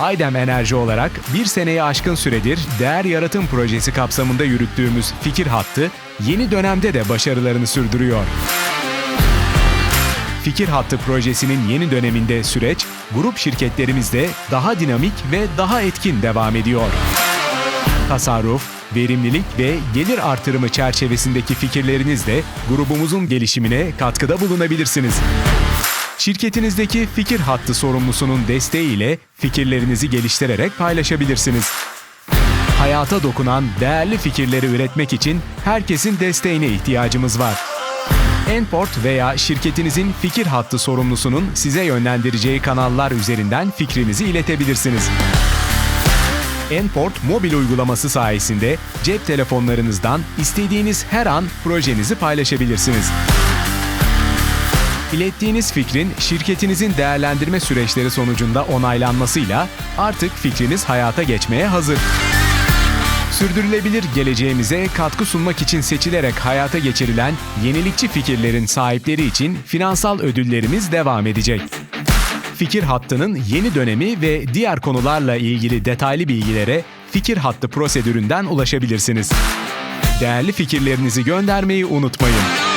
Aydem Enerji olarak bir seneyi aşkın süredir değer yaratım projesi kapsamında yürüttüğümüz fikir hattı yeni dönemde de başarılarını sürdürüyor. Fikir Hattı projesinin yeni döneminde süreç, grup şirketlerimizde daha dinamik ve daha etkin devam ediyor. Tasarruf, verimlilik ve gelir artırımı çerçevesindeki fikirlerinizle grubumuzun gelişimine katkıda bulunabilirsiniz. Şirketinizdeki fikir hattı sorumlusunun desteğiyle fikirlerinizi geliştirerek paylaşabilirsiniz. Hayata dokunan değerli fikirleri üretmek için herkesin desteğine ihtiyacımız var. Enport veya şirketinizin fikir hattı sorumlusunun size yönlendireceği kanallar üzerinden fikrinizi iletebilirsiniz. Enport mobil uygulaması sayesinde cep telefonlarınızdan istediğiniz her an projenizi paylaşabilirsiniz. İlettiğiniz fikrin şirketinizin değerlendirme süreçleri sonucunda onaylanmasıyla artık fikriniz hayata geçmeye hazır. Sürdürülebilir geleceğimize katkı sunmak için seçilerek hayata geçirilen yenilikçi fikirlerin sahipleri için finansal ödüllerimiz devam edecek. Fikir Hattı'nın yeni dönemi ve diğer konularla ilgili detaylı bilgilere Fikir Hattı prosedüründen ulaşabilirsiniz. Değerli fikirlerinizi göndermeyi unutmayın.